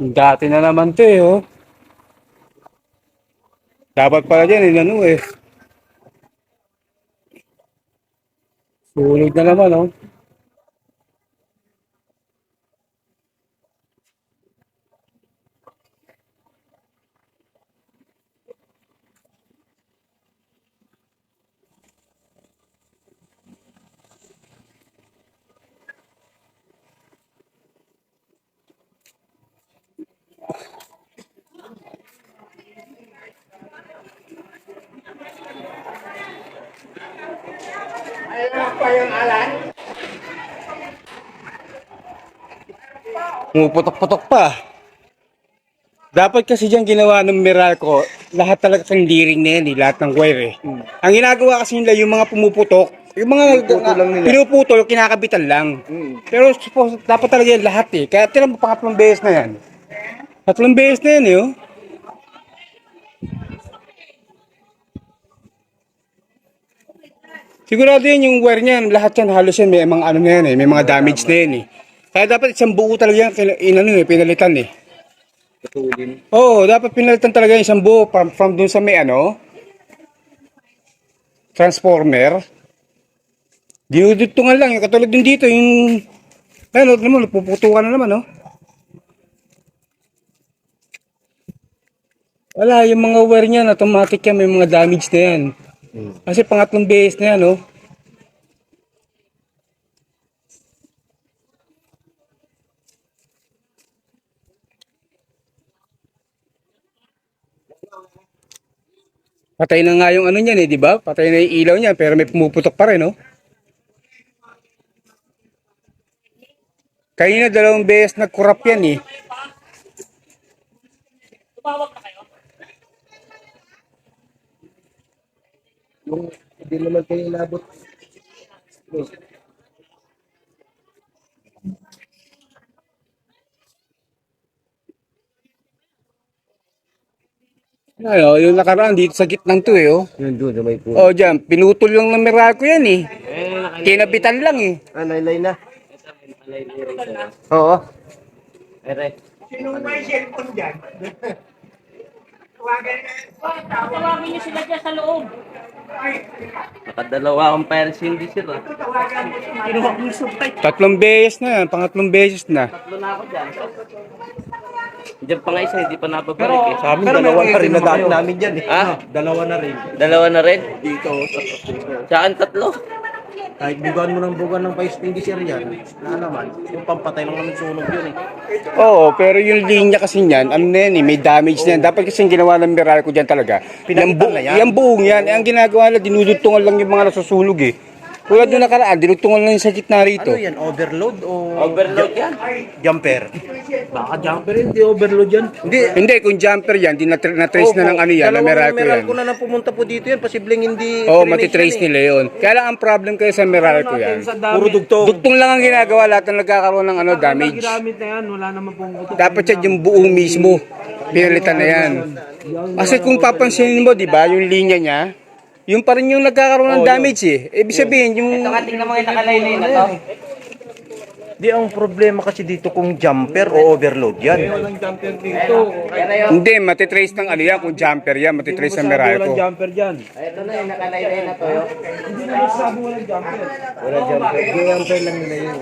Dati na naman to eh, oh. Dapat pala dyan, eh, ano eh. Sunog na naman, oh. Pumuputok-putok pa. Dapat kasi dyan ginawa ng Meralco, lahat talaga ng liring na yan, eh, lahat ng wire eh. Ang ginagawa kasi nila, yung mga pumuputok, yung mga Pinuputol lang nila. pinuputol, kinakabitan lang. Pero suppose, dapat talaga yan lahat eh. Kaya tinan mo pangatlong beses na yan. Tatlong beses na yan eh. Oh. Sigurado yan yung wire niyan, lahat yan, halos yan, may mga ano na yan eh, may mga damage na yan eh. Kaya dapat isang buo talaga yan, inano eh, pinalitan eh. Katulin. Oo, dapat pinalitan talaga yung isang buo from, from dun sa may ano, transformer. Dinudutungan lang, yung katulad din dito, yung, ano, alam mo, napuputukan na naman, oh. Wala, yung mga wire niyan, automatic yan, may mga damage na yan. Kasi pangatlong beses na yan, oh. Patay na nga yung ano niyan eh, di ba? Patay na yung ilaw niyan, pero may pumuputok pa rin, no? Kanina dalawang beses nagkurap yan eh. Yung hindi naman kayo inabot. Ano, yung nakaraan dito sa gitnang to eh, oh. Yun doon, may puno. Oh, dyan, pinutol lang ng Meralco yan eh. Kinabitan lang eh. Ah, nailay na. Oo. Ere. Tawagin niyo sila dyan sa loob. Nakadalawa akong Paris hindi supay. Tatlong beses na yan, pangatlong beses na. Tatlo na ako dyan. Diyan pa nga isa, hindi pa napabalik eh. Sa amin, dalawa na rin na dati namin dyan eh. Ah? Dalawa na rin. Dalawa na rin? Dito. Saan tatlo? Kahit bugan mo ng bugan ng fire extinguisher yan, na naman, yung pampatay lang naman sunog yun eh. Oo, pero yung linya kasi niyan, ano na yan eh, may damage na yan. Dapat kasi ginawa ng Meralco dyan talaga. Yung, bu- na yan. yung buong yan, eh, ang ginagawa nila, dinudugtungan lang yung mga nasusunog eh. Tulad nung nakaraan, dinudtungan lang yung sa gitna rito. Ano yan, overload o Overload yan. jumper? Baka jumper hindi overload yan. Hindi. Hindi, kung jumper yan, di na-tra- na-trace na ng ano yan, na Meralco yan. Meralco na na pumunta po dito yan, posibleng hindi. Oo, oh, matitrace eh. nila yun. Kaya lang ang problem kayo sa Meralco yan. Puro dugtong. Dugtong lang ang ginagawa, lahat ng nagkakaroon ng ano, damage. Ginamit na yan, wala naman pong buto. Dapat yan yung buong mismo. Pinalitan na yan. Kasi kung papansinin mo, di ba, yung linya niya, yung pa rin yung nagkakaroon ng damage eh. Ibig sabihin, yung... Tingnan mo yung nakalaylay na to. Di ang problema kasi dito kung jumper o overload yan. Walang jumper dito. Hindi, matitrace ng ano yan, kung jumper yan, matitrace ng Walang Meralco. jumper dyan. Ito na yung nakalaylay na to. Hindi naman sabi walang jumper. Wala jumper. Jumper lang nila yun.